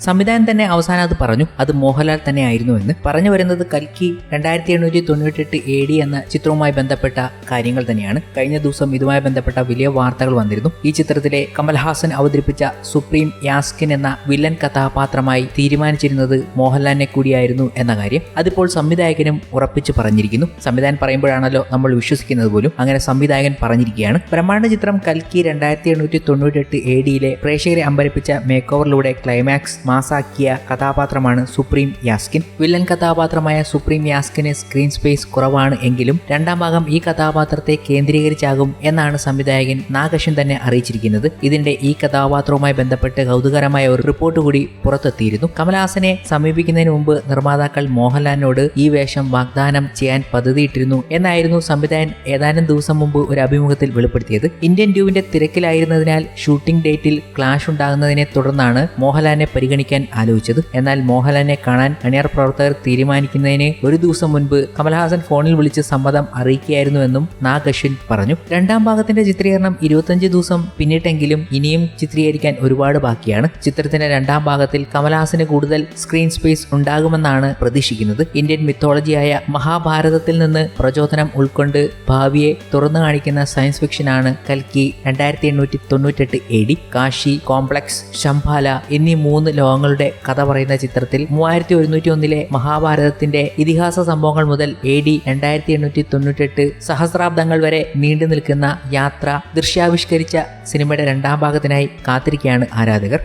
സംവിധാനം തന്നെ അവസാനം അത് പറഞ്ഞു. അത് മോഹൻലാൽ തന്നെ ആയിരുന്നു എന്ന്. പറഞ്ഞു വരുന്നത് കൽക്കി രണ്ടായിരത്തി എണ്ണൂറ്റി തൊണ്ണൂറ്റെട്ട് എ ഡി എന്ന ചിത്രവുമായി ബന്ധപ്പെട്ട കാര്യങ്ങൾ തന്നെയാണ്. കഴിഞ്ഞ ദിവസം ഇതുമായി ബന്ധപ്പെട്ട വലിയ വാർത്തകൾ വന്നിരുന്നു. ഈ ചിത്രത്തിലെ കമൽഹാസൻ അവതരിപ്പിച്ച സുപ്രീം യാസ്കിൻ എന്ന വില്ലൻ കഥാപാത്രമായി തീരുമാനിച്ചിരുന്നത് മോഹൻലാലിനെ കൂടിയായിരുന്നു എന്ന കാര്യം അതിപ്പോൾ സംവിധായകനും ഉറപ്പിച്ചു പറഞ്ഞിരിക്കുന്നു. സംവിധാനം പറയുമ്പോഴാണല്ലോ നമ്മൾ വിശ്വസിക്കുന്നത് പോലും. അങ്ങനെ സംവിധായകൻ പറഞ്ഞിരിക്കുകയാണ്. ബ്രഹ്മാണ്ഡ ചിത്രം കൽക്കി രണ്ടായിരത്തി എണ്ണൂറ്റി തൊണ്ണൂറ്റെട്ട് എ ഡിയിലെ പ്രേക്ഷകരെ അമ്പരിപ്പിച്ച മേക്ക് ഓവറിലൂടെ മാസാക്കിയ കഥാപാത്രമാണ് സുപ്രീം യാസ്കിൻ. വില്ലൻ കഥാപാത്രമായ സുപ്രീം യാസ്കിന് സ്ക്രീൻ സ്പേസ് കുറവാണ് എങ്കിലും രണ്ടാം ഭാഗം ഈ കഥാപാത്രത്തെ കേന്ദ്രീകരിച്ചാകും എന്നാണ് സംവിധായകൻ നാഗശൻ തന്നെ അറിയിച്ചിരിക്കുന്നത്. ഇതിന്റെ ഈ കഥാപാത്രവുമായി ബന്ധപ്പെട്ട് കൗതുകരമായ ഒരു റിപ്പോർട്ട് കൂടി പുറത്തെത്തിയിരുന്നു. കമലഹാസനെ സമീപിക്കുന്നതിന് മുമ്പ് നിർമ്മാതാക്കൾ മോഹൻലാലിനോട് ഈ വേഷം വാഗ്ദാനം ചെയ്യാൻ പദ്ധതിയിട്ടിരുന്നു എന്നായിരുന്നു സംവിധായകൻ ഏതാനും ദിവസം മുമ്പ് ഒരു അഭിമുഖത്തിൽ വെളിപ്പെടുത്തിയത്. ഇന്ത്യൻ ഡ്യൂവിന്റെ തിരക്കിലായിരുന്നതിനാൽ ഷൂട്ടിംഗ് ഡേറ്റിൽ ക്ലാഷ് ഉണ്ടാകുന്നതിനെ തുടർന്നാണ് മോഹൻലാലിനെ പരിഗണിക്കാൻ ആലോചിച്ചത്. എന്നാൽ മോഹൻലാലിനെ കാണാൻ അണിയർ പ്രവർത്തകർ തീരുമാനിക്കുന്നതിന് ഒരു ദിവസം മുൻപ് കമൽഹാസൻ ഫോണിൽ വിളിച്ച് സമ്മതം അറിയിക്കുകയായിരുന്നുവെന്നും നാഗ് അശ്വിൻ പറഞ്ഞു. രണ്ടാം ഭാഗത്തിന്റെ ചിത്രീകരണം ഇരുപത്തഞ്ച് ദിവസം പിന്നിട്ടെങ്കിലും ഇനിയും ചിത്രീകരിക്കാൻ ഒരുപാട് ബാക്കിയാണ്. ചിത്രത്തിന്റെ രണ്ടാം ഭാഗത്തിൽ കമൽഹാസന് കൂടുതൽ സ്ക്രീൻ സ്പേസ് ഉണ്ടാകുമെന്നാണ് പ്രതീക്ഷിക്കുന്നത്. ഇന്ത്യൻ മിത്തോളജിയായ മഹാഭാരതത്തിൽ നിന്ന് പ്രചോദനം ഉൾക്കൊണ്ട് ഭാവിയെ തുറന്നു കാണിക്കുന്ന സയൻസ് ഫിക്ഷനാണ് കൽക്കി രണ്ടായിരത്തി എണ്ണൂറ്റി തൊണ്ണൂറ്റെട്ട് A D. Kashi complex Shambhala എന്നീ മൂന്ന് ലോകങ്ങളുടെ കഥ പറയുന്ന ചിത്രത്തിൽ മൂവായിരത്തി ഒരുന്നൂറ്റി ഒന്നിലെ മഹാഭാരതത്തിന്റെ ഇതിഹാസ സംഭവങ്ങൾ മുതൽ എ ഡി രണ്ടായിരത്തി എണ്ണൂറ്റി സഹസ്രാബ്ദങ്ങൾ വരെ നീണ്ടു നിൽക്കുന്ന യാത്ര ദൃശ്യാവിഷ്കരിച്ച സിനിമയുടെ രണ്ടാം ഭാഗത്തിനായി കാത്തിരിക്കുകയാണ് ആരാധകർ.